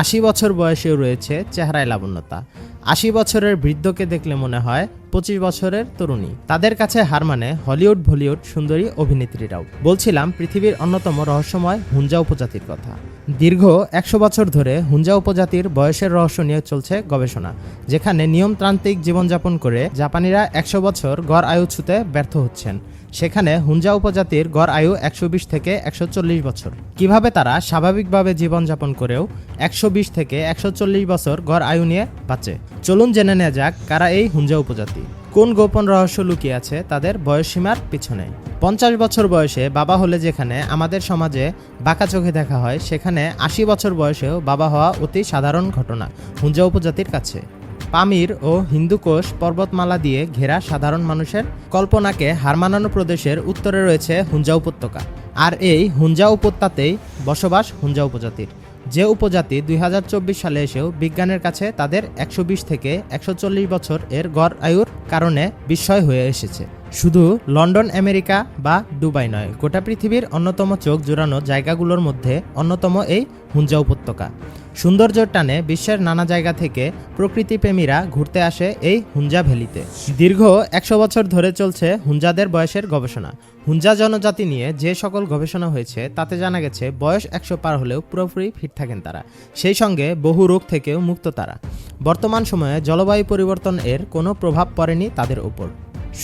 আশি বছর বয়সেও রয়েছে চেহারায় লাবণ্যতা। আশি বছরের বৃদ্ধকে দেখলে মনে হয় পঁচিশ বছরের তরুণী। তাদের কাছে হার মানে হলিউড, ভলিউড সুন্দরী অভিনেত্রীরাও। বলছিলাম পৃথিবীর অন্যতম রহস্যময় হুঞ্জা উপজাতির কথা। দীর্ঘ একশো বছর ধরে হুঞ্জা উপজাতির বয়সের রহস্য নিয়ে চলছে গবেষণা, যেখানে নিয়মতান্ত্রিক জীবনযাপন করে জাপানিরা একশো বছর গড় আয়ু ছুতে ব্যর্থ হচ্ছেন। সেখানে হুঞ্জা উপজাতির গড় আয়ু একশো বিশ থেকে একশো চল্লিশ বছর। কীভাবে তারা স্বাভাবিকভাবে জীবনযাপন করেও একশো বিশ থেকে একশো চল্লিশ বছর গড় আয়ু নিয়ে বাঁচে? চলুন জেনে নেওয়া যাক কারা এই হুঞ্জা উপজাতি। কোন গোপন রহস্য লুকিয়ে আছে তাদের বয়সসীমার পিছনে? পঞ্চাশ বছর বয়সে বাবা হলে যেখানে আমাদের সমাজে বাঁকা চোখে দেখা হয়, সেখানে আশি বছর বয়সেও বাবা হওয়া অতি সাধারণ ঘটনা হুঞ্জা উপজাতির কাছে। পামির ও হিন্দুকোষ পর্বতমালা দিয়ে ঘেরা সাধারণ মানুষের কল্পনাকে হার মানানো প্রদেশের উত্তরে রয়েছে হুঞ্জা উপত্যকা। আর এই হুঞ্জা উপত্যকাতেই বসবাস হুঞ্জা উপজাতির। যে উপজাতি দুই হাজার চব্বিশ সালে এসেও বিজ্ঞানের কাছে তাদের একশো বিশ থেকে একশো চল্লিশ বছর এর গড় আয়ুর কারণে বিস্ময় হয়ে এসেছে। শুধু লন্ডন, আমেরিকা বা দুবাই নয়, গোটা পৃথিবীর অন্যতম চোখ জোড়ানো জায়গাগুলোর মধ্যে অন্যতম এই হুঞ্জা উপত্যকা। সৌন্দর্যের টানে বিশ্বের নানা জায়গা থেকে প্রকৃতিপ্রেমীরা ঘুরতে আসে এই হুঞ্জা ভ্যালিতে। দীর্ঘ একশো বছর ধরে চলছে হুঞ্জাদের বয়সের গবেষণা। হুঞ্জা জনজাতি নিয়ে যে সকল গবেষণা হয়েছে, তাতে জানা গেছে বয়স একশো পার হলেও পুরোপুরি ফিট থাকেন তারা। সেই সঙ্গে বহু রোগ থেকেও মুক্ত তারা। বর্তমান সময়ে জলবায়ু পরিবর্তন এর কোনো প্রভাব পড়েনি তাদের উপর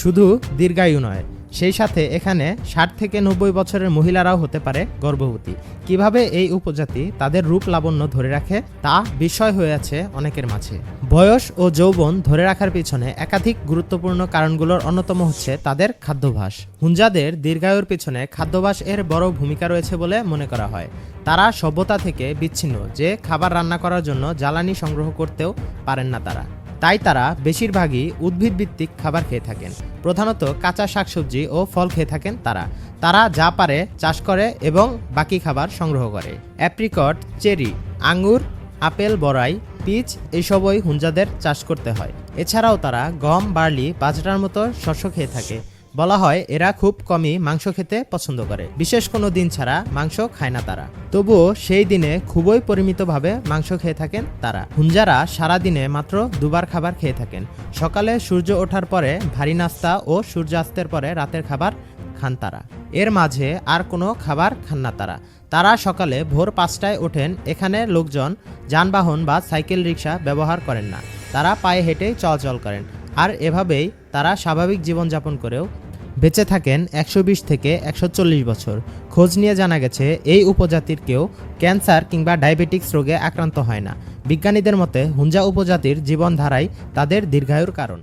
শুধু দীর্ঘায়ু নয়, সেই সাথে এখানে ষাট থেকে নব্বই বছরের মহিলারাও হতে পারে গর্ভবতী। কীভাবে এই উপজাতি তাদের রূপ লাবণ্য ধরে রাখে তা বিষয় হয়ে আছে অনেকের মাঝে। বয়স ও যৌবন ধরে রাখার পিছনে একাধিক গুরুত্বপূর্ণ কারণগুলোর অন্যতম হচ্ছে তাদের খাদ্যাভ্যাস। হুঞ্জাদের দীর্ঘায়ুর পিছনে খাদ্যাভ্যাস এর বড় ভূমিকা রয়েছে বলে মনে করা হয়। তারা সভ্যতা থেকে বিচ্ছিন্ন, যে খাবার রান্না করার জন্য জ্বালানি সংগ্রহ করতেও পারেন না তারা। তাই তারা বেশিরভাগই উদ্ভিদভিত্তিক খাবার খেয়ে থাকেন। প্রধানত কাঁচা শাকসবজি ও ফল খেয়ে থাকেন তারা। তারা যা পারে চাষ করে এবং বাকি খাবার সংগ্রহ করে। অ্যাপ্রিকট, চেরি আঙুর আপেল, বড়াই, পিচ এসবই হুঞ্জাদের চাষ করতে হয়। এছাড়াও তারা গম, বার্লি, বাজরার মতো শস্য খেয়ে থাকে। বলা হয়, এরা খুব কমই মাংস খেতে পছন্দ করে। বিশেষ কোনো দিন ছাড়া মাংস খায় না তারা। তবুও সেই দিনে খুবই পরিমিতভাবে মাংস খেয়ে থাকেন তারা। হুঞ্জারা সারা দিনে মাত্র দুবার খাবার খেয়ে থাকেন। সকালে সূর্য ওঠার পরে ভারী নাস্তা ও সূর্যাস্তের পরে রাতের খাবার খান তারা। এর মাঝে আর কোনো খাবার খান না তারা। তারা সকালে ভোর পাঁচটায় ওঠেন, এখানে লোকজন যানবাহন বা সাইকেল রিক্সা ব্যবহার করেন না। তারা পায়ে হেঁটেই চলাচল করেন। আর এভাবেই তারা স্বাভাবিক জীবনযাপন করেও বেঁচে থাকেন একশো বিশ থেকে একশো চল্লিশ বছর। খোঁজ নিয়ে জানা গেছে, এই উপজাতির কেউ ক্যান্সার কিংবা ডায়াবেটিক্স রোগে আক্রান্ত হয় না। বিজ্ঞানীদের মতে, হুঞ্জা উপজাতির জীবনধারাই তাদের দীর্ঘায়ুর কারণ।